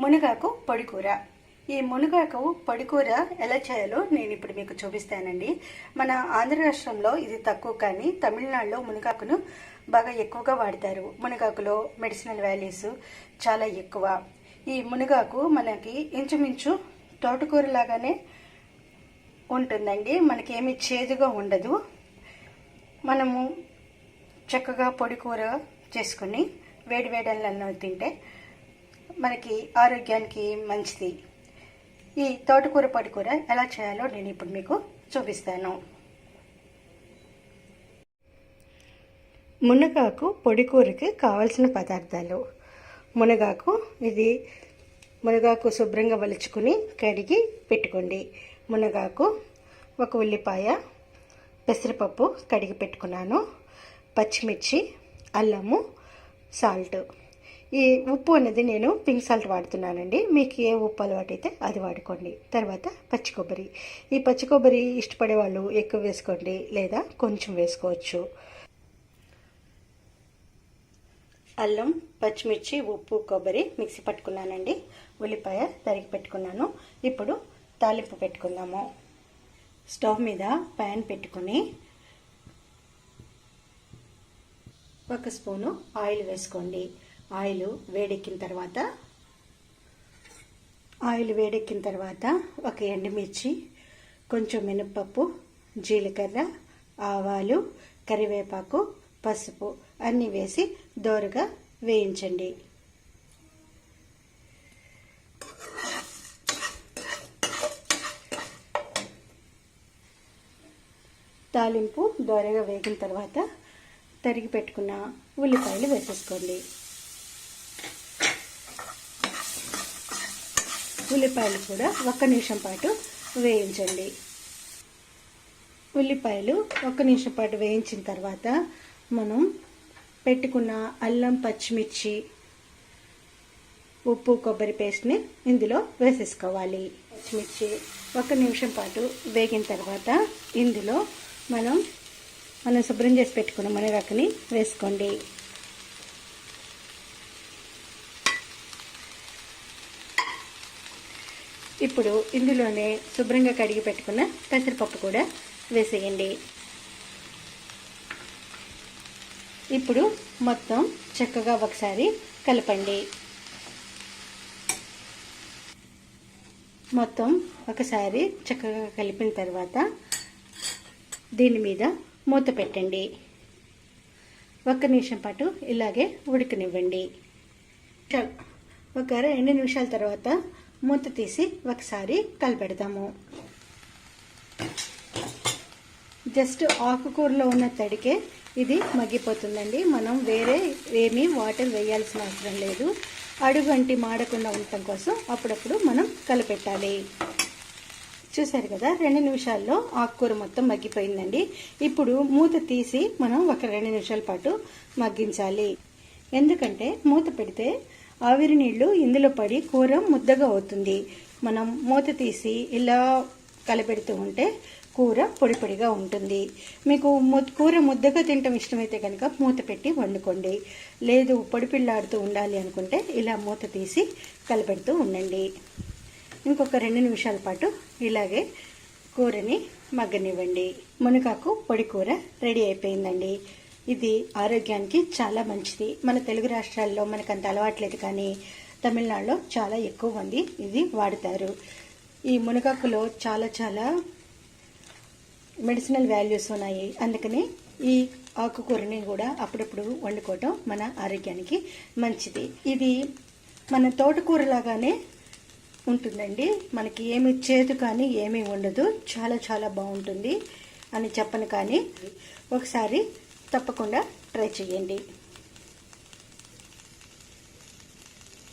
మునగాకు పొడికూర. ఈ మునగాకు పొడికూర ఎలా చేయాలో నేను ఇప్పుడు మీకు చూపిస్తానండి. మన ఆంధ్ర రాష్ట్రంలో ఇది తక్కువ కానీ తమిళనాడులో మునగాకును బాగా ఎక్కువగా వాడతారు. మునగాకులో మెడిసినల్ వాల్యూస్ చాలా ఎక్కువ. ఈ మునగాకు మనకి ఇంచుమించు తోటకూర లాగానే ఉంటుందండి. మనకి చేదుగా ఉండదు. మనము చక్కగా పొడి కూర చేసుకుని వేడి వేడల్లో తింటే మనకి ఆరోగ్యానికి మంచిది. ఈ తోటకూర పొడి కూర ఎలా చేయాలో నేను ఇప్పుడు మీకు చూపిస్తాను. మునగాకు పొడి కూరకి కావలసిన పదార్థాలు. మునగాకు ఇది మునగాకు శుభ్రంగా వలుచుకుని కడిగి పెట్టుకోండి. మునగాకు ఒక ఉల్లిపాయ పెసరపప్పు కడిగి పెట్టుకున్నాను. పచ్చిమిర్చి అల్లము సాల్ట్. ఈ ఉప్పు అనేది నేను పింక్ సాల్ట్ వాడుతున్నానండి. మీకు ఏ ఉప్పు అలవాటు అయితే అది వాడుకోండి. తర్వాత పచ్చి కొబ్బరి. ఈ పచ్చి కొబ్బరి ఇష్టపడే వాళ్ళు ఎక్కువ వేసుకోండి. లేదా కొంచెం వేసుకోవచ్చు. అల్లం పచ్చిమిర్చి ఉప్పు కొబ్బరి మిక్సీ పట్టుకున్నానండి. ఉల్లిపాయ తరిగి పెట్టుకున్నాను. ఇప్పుడు తాలింపు పెట్టుకుందాము. స్టవ్ మీద ప్యాన్ పెట్టుకుని ఒక స్పూను ఆయిల్ వేసుకోండి. ఆయిల్ వేడెక్కిన తర్వాత ఆయిల్ వేడెక్కిన తర్వాత ఒక ఎండుమిర్చి కొంచెం మినప్పప్పు జీలకర్ర ఆవాలు కరివేపాకు పసుపు అన్నీ వేసి దోరగా వేయించండి. తాలింపు దోరగా వేగిన తర్వాత తరిగి పెట్టుకున్న ఉల్లిపాయలు వేసేసుకోండి. ఉల్లిపాయలు కూడా ఒక్క నిమిషం పాటు వేయించండి. ఉల్లిపాయలు ఒక్క నిమిషం పాటు వేయించిన తర్వాత మనం పెట్టుకున్న అల్లం పచ్చిమిర్చి ఉప్పు కొబ్బరి పేస్ట్ని ఇందులో వేసేసుకోవాలి. పచ్చిమిర్చి ఒక నిమిషం పాటు వేగిన తర్వాత ఇందులో మనం మనం శుభ్రం చేసి పెట్టుకున్న మునగాకుని వేసుకోండి. ఇప్పుడు ఇందులోనే శుభ్రంగా కడిగి పెట్టుకున్న పెసరపప్పు కూడా వేసేయండి. ఇప్పుడు మొత్తం చక్కగా ఒకసారి కలపండి. మొత్తం ఒకసారి చక్కగా కలిపిన తర్వాత దీని మీద మూత పెట్టండి. ఒక్క నిమిషం పాటు ఇలాగే ఉడకనివ్వండి. ఒక రెండు నిమిషాల తర్వాత మూత తీసి ఒకసారి కలిపెడదాము. జస్ట్ ఆకుకూరలో ఉన్న తడికే ఇది మగ్గిపోతుందండి. మనం వేరే ఏమీ వాటర్ వేయాల్సిన అవసరం లేదు. అడుగు అంటి మాడకుండా ఉండటం కోసం అప్పుడప్పుడు మనం కలిపెట్టాలి. చూసారు కదా రెండు నిమిషాల్లో ఆకుకూర మొత్తం మగ్గిపోయిందండి. ఇప్పుడు మూత తీసి మనం ఒక రెండు నిమిషాల పాటు మగ్గించాలి. ఎందుకంటే మూత పెడితే ఆవిరి నీళ్ళు ఇందులో పడి కూర ముద్దగా అవుతుంది. మనం మూత తీసి ఇలా కలపెడుతూ ఉంటే కూర పొడి పొడిగా ఉంటుంది. మీకు కూర ముద్దగా తినటం ఇష్టమైతే కనుక మూత పెట్టి వండుకోండి. లేదు పొడిపిల్లాడుతూ ఉండాలి అనుకుంటే ఇలా మూత తీసి కలపెడుతూ ఉండండి. ఇంకొక రెండు నిమిషాల పాటు ఇలాగే కూరని మగ్గనివ్వండి. మునకాకు పొడి కూర రెడీ అయిపోయిందండి. ఇది ఆరోగ్యానికి చాలా మంచిది. మన తెలుగు రాష్ట్రాల్లో మనకు అంత అలవాట్లేదు కానీ తమిళనాడులో చాలా ఎక్కువ మంది ఇది వాడతారు. ఈ మునగాకులో చాలా చాలా మెడిసినల్ వాల్యూస్ ఉన్నాయి. అందుకనే ఈ ఆకుకూరని కూడా అప్పుడప్పుడు వండుకోవటం మన ఆరోగ్యానికి మంచిది. ఇది మన తోటకూర లాగానే ఉంటుందండి. మనకి ఏమి చేదు కానీ ఏమీ ఉండదు. చాలా చాలా బాగుంటుంది అని చెప్పను కానీ ఒకసారి తప్పకుండా ట్రై చేయండి